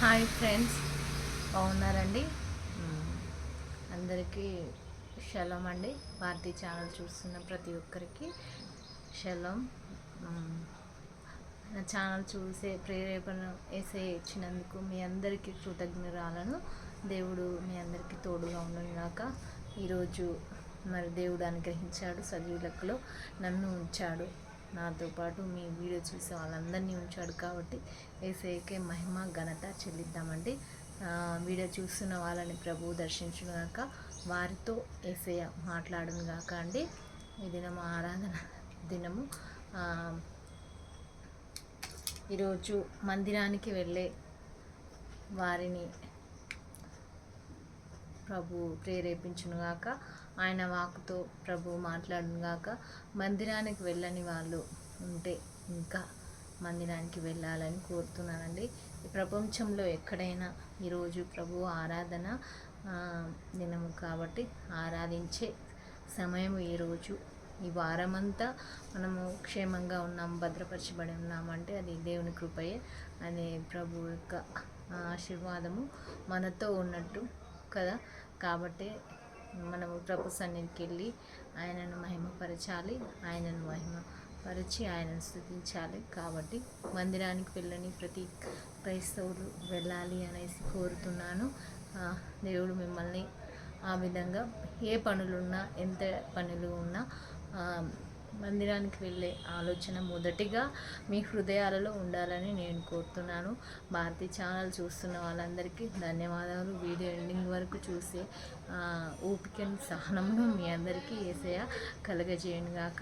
Hi friends బాగున్నారండి. అందరికీ షలం అండి. భారతీ ఛానల్ చూస్తున్న ప్రతి ఒక్కరికి షలం. నా ఛానల్ చూసే ప్రేరేపణ వేసే ఇచ్చినందుకు మీ అందరికీ కృతజ్ఞరాలను. దేవుడు మీ అందరికీ తోడుగా ఉండగాక ఈరోజు మరి దేవుడు అనుగ్రహించాడు సజీవులకులో నన్ను ఉంచాడు. నాతో పాటు మీ వీడియో చూసే వాళ్ళందరినీ ఉంచాడు కాబట్టి ఏసైకే మహిమ ఘనత చెల్లిద్దామండి. వీడియో చూస్తున్న వాళ్ళని ప్రభు దర్శించును కాక వారితో ఏసయ్య మాట్లాడను గాక అండి. ఈ దినము ఆరాధన దినము. ఈరోజు మందిరానికి వెళ్ళే వారిని ప్రభు ప్రేరేపించునుగాక ఆయన వాకుతో ప్రభు మాట్లాడుగాక మందిరానికి వెళ్ళని వాళ్ళు ఉంటే ఇంకా మందిరానికి వెళ్ళాలని కోరుతున్నానండి. ప్రపంచంలో ఎక్కడైనా ఈరోజు ప్రభు ఆరాధన దినము కాబట్టి ఆరాధించే సమయం ఈరోజు. ఈ వారమంతా మనము క్షేమంగా ఉన్నాం భద్రపరచబడి ఉన్నామంటే అది దేవుని కృపయే. అనే ప్రభు యొక్క ఆశీర్వాదము మనతో ఉన్నట్టు కదా. కాబట్టి మనము ప్రభు సన్నిధికి వెళ్ళి ఆయనను మహిమపరచాలి ఆయనను మహిమపరిచి ఆయనను స్థుతించాలి కాబట్టి మందిరానికి వెళ్ళని ప్రతి క్రైస్తవుడు వెళ్ళాలి అనేసి కోరుతున్నాను. దేవుడు మిమ్మల్ని ఆ విధంగా ఏ పనులున్నా ఎంత పనులు ఉన్నా మందిరానికి వెళ్ళే ఆలోచన మొదటిగా మీ హృదయాలలో ఉండాలని నేను కోరుతున్నాను. భారతి ఛానల్ చూస్తున్న వాళ్ళందరికీ ధన్యవాదాలు. వీడియో ఎండింగ్ వరకు చూసే ఆ, ఓపికను సహనమును మీ అందరికీ ఏసయ కలగజేయండి గాక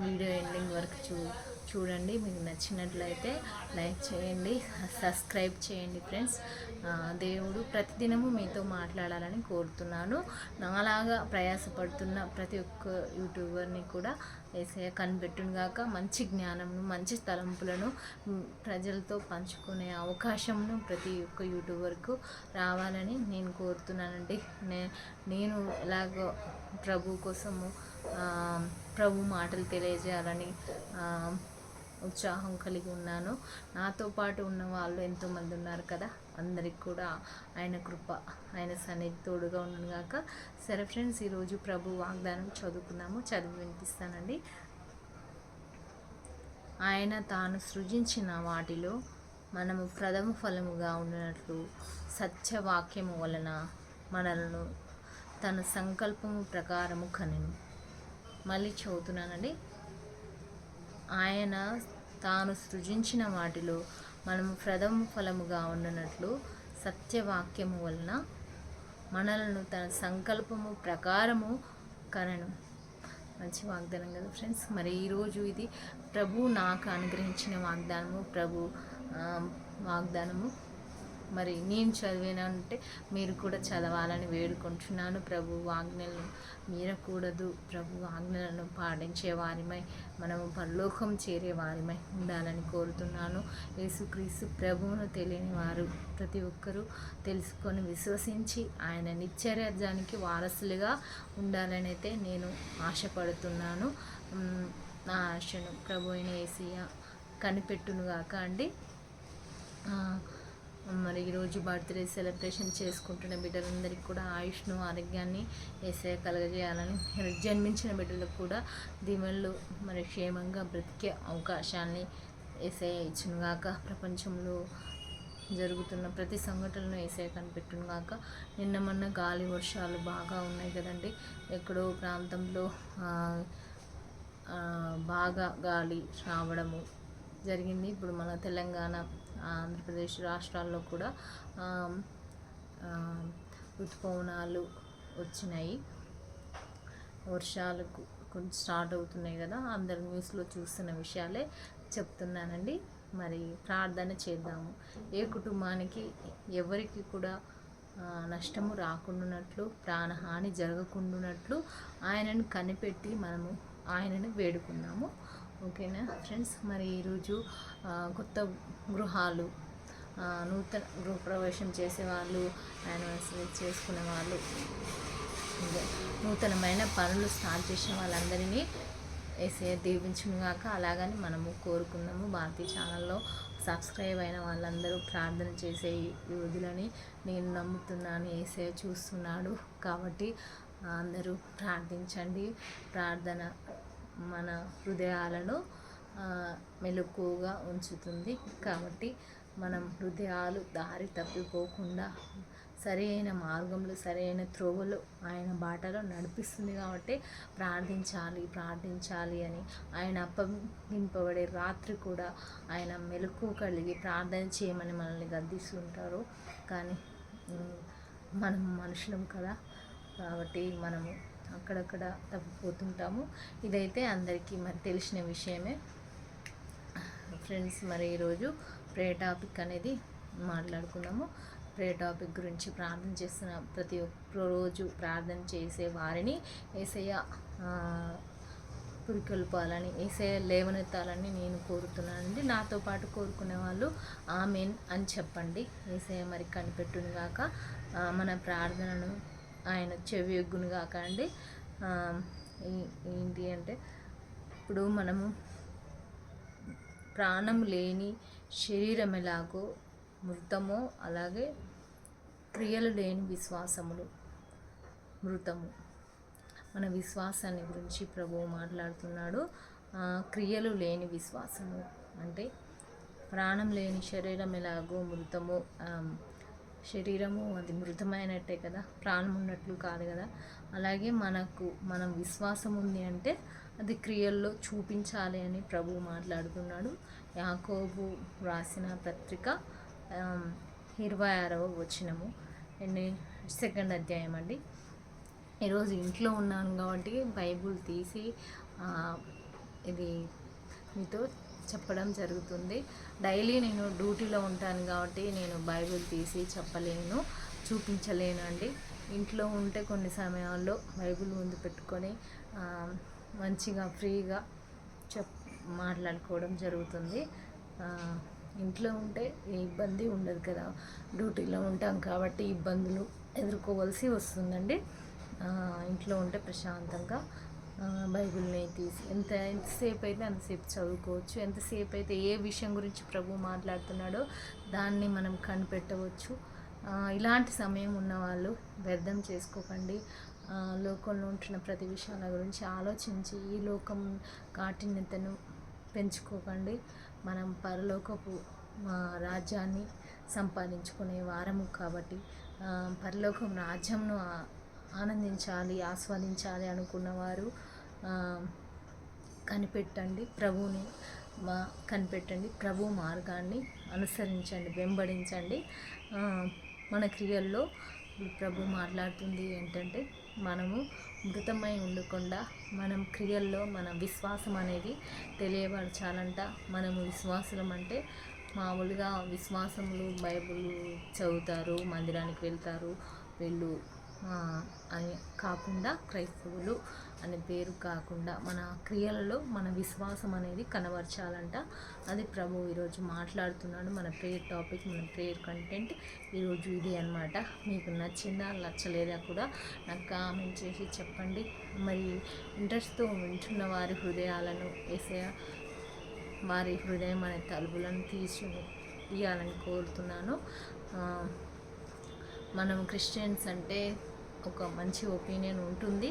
వీడియో ఎండింగ్ వరకు చూ చూడండి మీకు నచ్చినట్లయితే లైక్ చేయండి సబ్స్క్రైబ్ చేయండి ఫ్రెండ్స్. దేవుడు ప్రతిదినము మీతో మాట్లాడాలని కోరుతున్నాను. నాలాగా ప్రయాసపడుతున్న ప్రతి ఒక్క యూట్యూబర్ని కూడా ఏసయ్య కనిపెట్టును గాక మంచి జ్ఞానంను మంచి తలంపులను ప్రజలతో పంచుకునే అవకాశంను ప్రతి ఒక్క యూట్యూబర్కు రావాలని నేను కోరుతున్నానండి. నే నేను ఎలాగో ప్రభు కోసము ప్రభు మాటలు తెలియజేయాలని ఉత్సాహం కలిగి ఉన్నాను. నాతో పాటు ఉన్న వాళ్ళు ఎంతోమంది ఉన్నారు కదా? అందరికి కూడా ఆయన కృప ఆయన సన్నిధి తోడుగా ఉండను గాక. సరే ఫ్రెండ్స్ ఈరోజు ప్రభు వాగ్దానం చదువుకున్నాము చదివి వినిపిస్తానండి. ఆయన తాను సృజించిన వాటిలో మనము ప్రథమ ఫలముగా ఉండినట్లు సత్యవాక్యము వలన మనలను తన సంకల్పము ప్రకారము కనెను. మళ్ళీ చదువుతున్నానండి. ఆయన తాను సృజించిన వాటిలో మనము ప్రథమ ఫలముగా ఉండనట్లు సత్యవాక్యము వలన మనలను తన సంకల్పము ప్రకారము కనను. మంచి వాగ్దానం కదా ఫ్రెండ్స్. మరి ఈరోజు ఇది ప్రభు నాకు అనుగ్రహించిన వాగ్దానము ప్రభు వాగ్దానము. మరి నేను చదివినంటే మీరు కూడా చదవాలని వేడుకుంటున్నాను ప్రభు ఆజ్ఞలను. మీరకూడదు ప్రభు ఆజ్ఞలను పాటించే వారిమై మనము పరలోకం చేరే వారిమై ఉండాలని కోరుతున్నాను. యేసుక్రీస్తు ప్రభువును తెలియని వారు ప్రతి ఒక్కరూ తెలుసుకొని విశ్వసించి ఆయన నిత్యరాజ్యానికి వారసులుగా ఉండాలని అయితే నేను ఆశపడుతున్నాను. నా ఆశను ప్రభు అయిన ఏసీయ కనిపెట్టునుగాక అండి. మరి ఈరోజు బర్త్డే సెలబ్రేషన్ చేసుకుంటున్న బిడ్డలందరికీ కూడా ఆయుష్ను ఆరోగ్యాన్ని వేసే కలగజేయాలని జన్మించిన బిడ్డలకు కూడా దీవెనలు మరి క్షేమంగా బ్రతికే అవకాశాన్ని వేసే ఇచ్చునుగాక. ప్రపంచంలో జరుగుతున్న ప్రతి సంఘటనను వేసే కనిపెట్టునుగాక. నిన్న మొన్న గాలి వర్షాలు బాగా ఉన్నాయి కదండి. ఎక్కడో ప్రాంతంలో బాగా గాలి రావడము జరిగింది. ఇప్పుడు మన తెలంగాణ ఆంధ్రప్రదేశ్ రాష్ట్రాల్లో కూడా ఋతుపవనాలు వచ్చినాయి. వర్షాలకు కొంచెం స్టార్ట్ అవుతున్నాయి కదా అందరు న్యూస్లో చూస్తున్న విషయాలే చెప్తున్నానండి. మరి ప్రార్థన చేద్దాము. ఏ కుటుంబానికి ఎవరికి కూడా నష్టము రాకుండానట్లు ప్రాణహాని జరగకుండానట్లు ఆయనను కనిపెట్టి మనము ఆయనను వేడుకుందాము. ఓకేనా? ఫ్రెండ్స్ మరి ఈరోజు కొత్త గృహాలు నూతన గృహప్రవేశం చేసేవాళ్ళు యానివర్సరీ చేసుకునే వాళ్ళు నూతనమైన పనులు స్టార్ట్ చేసిన వాళ్ళందరినీ ఏసే దీవించుగాక అలాగని మనము కోరుకుందాము. భారతీయ ఛానల్లో సబ్స్క్రైబ్ అయిన వాళ్ళందరూ ప్రార్థన చేసే యోధులని నేను నమ్ముతున్నాను. ఏసే చూస్తున్నాడు కాబట్టి అందరూ ప్రార్థించండి. ప్రార్థన మన హృదయాలను మెలకువగా ఉంచుతుంది. కాబట్టి మనం హృదయాలు దారి తప్పిపోకుండా సరైన మార్గంలో సరైన త్రోవలో ఆయన బాటలో నడిపిస్తుంది కాబట్టి ప్రార్థించాలి ప్రార్థించాలి అని ఆయన అప్పగింపబడే రాత్రి కూడా ఆయన మెలకు కలిగి ప్రార్థన చేయమని మనల్ని గద్దిస్తుంటారు. కానీ మనం మనుషులం కదా. కాబట్టి మనము అక్కడక్కడ తప్పిపోతుంటాము. ఇదైతే అందరికీ మరి తెలిసిన విషయమే. ఫ్రెండ్స్ మరి ఈరోజు ప్రే టాపిక్ అనేది మాట్లాడుకున్నాము. ప్రే టాపిక్ గురించి ప్రార్థన చేస్తున్న ప్రతి ఒక్క రోజు ప్రార్థన చేసే వారిని ఏసయ్య పురికొల్పాలని ఏసయ్య లేవనెత్తాలని నేను కోరుతున్నానండి. నాతో పాటు కోరుకునే వాళ్ళు ఆమెన్ అని చెప్పండి. ఏసయ్య మరి కనిపెట్టునిగాక మన ప్రార్థనను ఆయన చెవి ఎగ్గును కాక అండి ఏంటి అంటే ఇప్పుడు మనము ప్రాణం లేని శరీరం ఎలాగో మృతము అలాగే క్రియలు లేని విశ్వాసములు మృతము. మన విశ్వాసాన్ని గురించి ప్రభువు మాట్లాడుతున్నాడు. క్రియలు లేని విశ్వాసము అంటే ప్రాణం లేని శరీరం ఎలాగో మృతము. శరీరము అది మృతమైనట్టే కదా ప్రాణం ఉన్నట్లు కాదు కదా. అలాగే మనకు మనం విశ్వాసం ఉంది అంటే అది క్రియల్లో చూపించాలి అని ప్రభు మాట్లాడుతున్నాడు. యాకోబు రాసిన పత్రిక ఇరవై ఆరవ వచ్చినము అండ్ సెకండ్ అధ్యాయం అండి. ఈరోజు ఇంట్లో ఉన్నాను కాబట్టి బైబుల్ తీసి ఇది మీతో చెప్పడం జరుగుతుంది. డైలీ నేను డ్యూటీలో ఉంటాను కాబట్టి నేను బైబిల్ తీసి చెప్పలేను చూపించలేనండి. ఇంట్లో ఉంటే కొన్ని సమయాల్లో బైబిల్ ముందు పెట్టుకొని మంచిగా ఫ్రీగా చెప్ మాట్లాడుకోవడం జరుగుతుంది. ఇంట్లో ఉంటే ఏ ఇబ్బంది ఉండదు కదా. డ్యూటీలో ఉంటాం కాబట్టి ఇబ్బందులు ఎదుర్కోవాల్సి వస్తుందండి. ఇంట్లో ఉంటే ప్రశాంతంగా బైబిల్ని తీసి ఎంత ఎంతసేపు అయితే అంతసేపు చదువుకోవచ్చు ఎంతసేపు అయితే ఏ విషయం గురించి ప్రభు మాట్లాడుతున్నాడో దాన్ని మనం కనిపెట్టవచ్చు. ఇలాంటి సమయం ఉన్నవాళ్ళు వ్యర్థం చేసుకోకండి. లోకంలో ఉంటున్న ప్రతి విషయాల గురించి ఆలోచించి ఈ లోకం కాఠిన్యతను పెంచుకోకండి. మనం పరలోకపు రాజ్యాన్ని సంపాదించుకునే వారము కాబట్టి పరలోకం రాజ్యంను ఆనందించాలి ఆస్వాదించాలి అనుకున్నవారు కనిపెట్టండి ప్రభువుని మా కనిపెట్టండి ప్రభు మార్గాన్ని అనుసరించండి వెంబడించండి. మన క్రియల్లో ప్రభు మాట్లాడుతుంది ఏంటంటే మనము మృతమై ఉండకుండా మనం క్రియల్లో మన విశ్వాసం అనేది తెలియపరచాలంట. మనము విశ్వాసం అంటే మామూలుగా విశ్వాసములు బైబుల్ చదువుతారు మందిరానికి వెళ్తారు వీళ్ళు కాకుండా క్రైస్తవులు అనే పేరు కాకుండా మన క్రియలలో మన విశ్వాసం అనేది కనబరచాలంట. అది ప్రభు ఈరోజు మాట్లాడుతున్నాడు. మన ప్రేయర్ టాపిక్ మన ప్రేయర్ కంటెంట్ ఈరోజు ఇది అనమాట మీకు నచ్చిందా నచ్చలేదా కూడా నాకు కామెంట్ చేసి చెప్పండి. మరి ఇంట్రెస్ట్తో వింటున్న వారి హృదయాలను వేసే వారి హృదయం అనే తలుపులను తీసి తీయాలని కోరుతున్నాను. మనం క్రిస్టియన్స్ అంటే ఒక మంచి ఒపీనియన్ ఉంటుంది.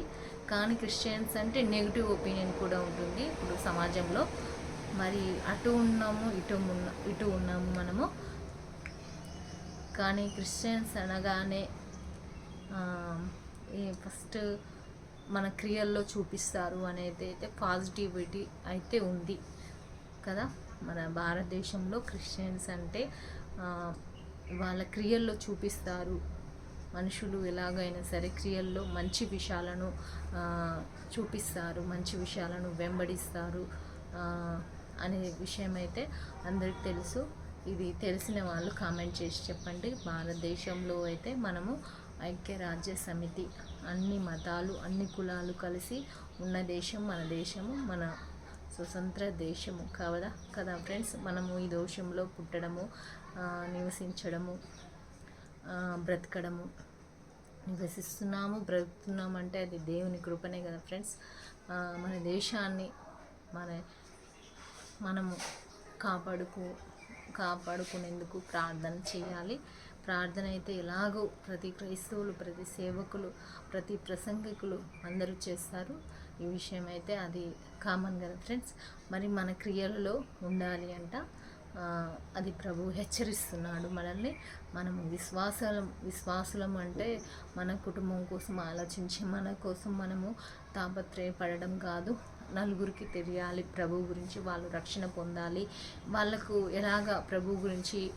కానీ క్రిస్టియన్స్ అంటే నెగిటివ్ ఒపీనియన్ కూడా ఉంటుంది ఇప్పుడు సమాజంలో. మరి అటు ఉన్నాము ఇటు ఉన్న ఇటు ఉన్నాము మనము. కానీ క్రిస్టియన్స్ అనగానే ఫస్ట్ మన క్రియల్లో చూపిస్తారు అనేది అయితే పాజిటివిటీ అయితే ఉంది కదా. మన భారతదేశంలో క్రిస్టియన్స్ అంటే వాళ్ళ క్రియల్లో చూపిస్తారు. మనుషులు ఎలాగైనా సరే క్రియల్లో మంచి విషయాలను చూపిస్తారు మంచి విషయాలను వెంబడిస్తారు అనే విషయం అయితే అందరికి తెలుసు. ఇది తెలిసిన వాళ్ళు కామెంట్ చేసి చెప్పండి. భారతదేశంలో అయితే మనము ఐక్యరాజ్య సమితి అన్ని మతాలు అన్ని కులాలు కలిసి ఉన్న దేశం మన దేశము మన స్వతంత్ర దేశము కదా కదా ఫ్రెండ్స్? మనము ఈ దోషంలో పుట్టడము నివసించడము బ్రతకడము. నివసిస్తున్నాము బ్రతుకుతున్నాము అంటే అది దేవుని కృపనే కదా ఫ్రెండ్స్. మన దేశాన్ని మన మనము కాపాడుకు కాపాడుకునేందుకు ప్రార్థన చేయాలి. ప్రార్థన అయితే ఎలాగో ప్రతి క్రైస్తవులు ప్రతి సేవకులు ప్రతి ప్రసంగికులు అందరూ చేస్తారు. ఈ విషయం అయితే అది కామన్ కదా ఫ్రెండ్స్. మరి మన క్రియలలో ఉండాలి అంట. అది ప్రభు హెచ్చరిస్తున్నాడు మనల్ని. మనం విశ్వాసం విశ్వాసులం అంటే మన కుటుంబం కోసం ఆలోచించి మన కోసం మనము తాపత్రయపడడం కాదు. నలుగురికి తెలియాలి ప్రభు గురించి వాళ్ళు రక్షణ పొందాలి. వాళ్ళకు ఎలాగ ప్రభు గురించి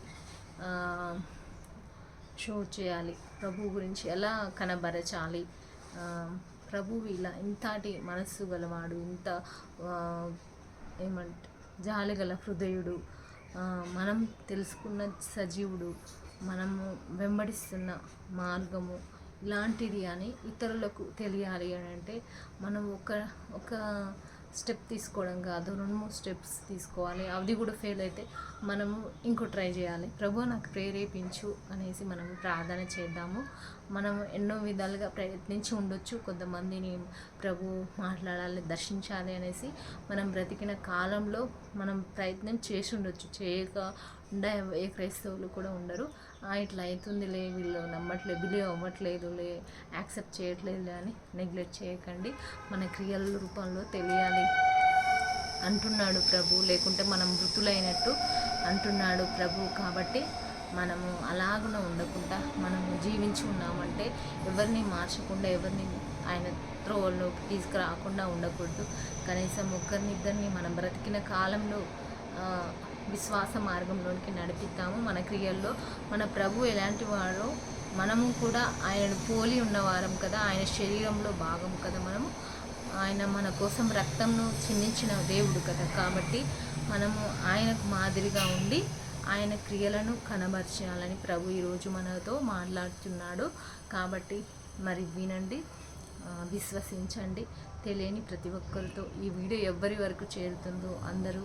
షో చేయాలి? ప్రభు గురించి ఎలా కనబరచాలి? ప్రభువు ఇలా ఇంతటి మనస్సు గలవాడు ఇంత ఏమంట ఏమంట జాలిగల హృదయుడు మనం తెలుసుకున్న సజీవుడు మనము వెంబడిస్తున్న మార్గము ఇలాంటిది అని ఇతరులకు తెలియాలి అని అంటే మనం ఒక ఒక స్టెప్ తీసుకోవడం కాదు రెండు మూడు స్టెప్స్ తీసుకోవాలి. అది కూడా ఫెయిల్ అయితే మనము ఇంకో ట్రై చేయాలి. ప్రభు నాకు ప్రేరేపించు అనేసి మనం ప్రార్థన చేద్దాము. మనం ఎన్నో విధాలుగా ప్రయత్నించి ఉండొచ్చు. కొంతమందిని ప్రభు మాట్లాడాలి దర్శించాలి అనేసి మనం బ్రతికిన కాలంలో మనం ప్రయత్నం చేసి ఉండొచ్చు. ఉండే ఏ క్రైస్తవులు కూడా ఉండరు. ఇట్లా ఇట్లా అవుతుందిలే వీళ్ళు నమ్మట్లేదు బిలీవ్ అవ్వట్లేదులే యాక్సెప్ట్ చేయట్లేదులే అని నెగ్లెక్ట్ చేయకండి. మన క్రియల రూపంలో తెలియాలి. అంటున్నాడు ప్రభు. లేకుంటే మనం మృతులైనట్టు అంటున్నాడు ప్రభు. కాబట్టి మనము అలాగున ఉండకుండా మనము జీవించి ఉన్నామంటే ఎవరిని మార్చకుండా ఎవరిని ఆయన త్రోవల్లోకి తీసుకురాకుండా ఉండకూడదు. కనీసం ఒక్కరినిద్దరిని మనం బ్రతికిన కాలంలో విశ్వాస మార్గంలోనికి నడిపిస్తాము. మన క్రియల్లో మన ప్రభు ఎలాంటి వాడో మనము కూడా ఆయన పోలి ఉన్నవారం కదా. ఆయన శరీరంలో భాగం కదా మనము. ఆయన మన కోసం రక్తంను చిందించిన దేవుడు కదా. కాబట్టి మనము ఆయనకు మాదిరిగా ఉండి ఆయన క్రియలను కనబరచాలని ప్రభు ఈరోజు మనతో మాట్లాడుతున్నాడు. కాబట్టి మరి వినండి విశ్వసించండి. తెలియని ప్రతి ఒక్కరితో ఈ వీడియో ఎవరి వరకు చేరుతుందో అందరూ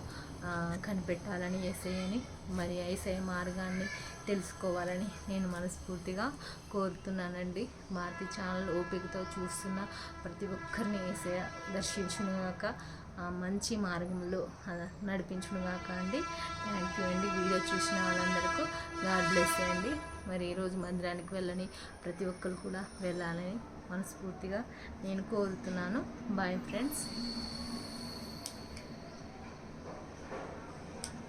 కనిపెట్టాలని ఏసయ్యని మరి ఏసఐ మార్గాన్ని తెలుసుకోవాలని నేను మనస్ఫూర్తిగా కోరుతున్నానండి. మారుతి ఛానల్ ఓపికతో చూస్తున్న ప్రతి ఒక్కరిని ఏసఐ దర్శించుగాక మంచి మార్గంలో నడిపించుగాక అండి. థ్యాంక్ యూ అండి. వీడియో చూసిన వాళ్ళందరికీ గాడ్ బ్లెస్ అండి. మరి ఈరోజు మందిరానికి వెళ్ళని ప్రతి ఒక్కరు కూడా వెళ్ళాలని మనస్ఫూర్తిగా నేను కోరుతున్నాను. Bye friends.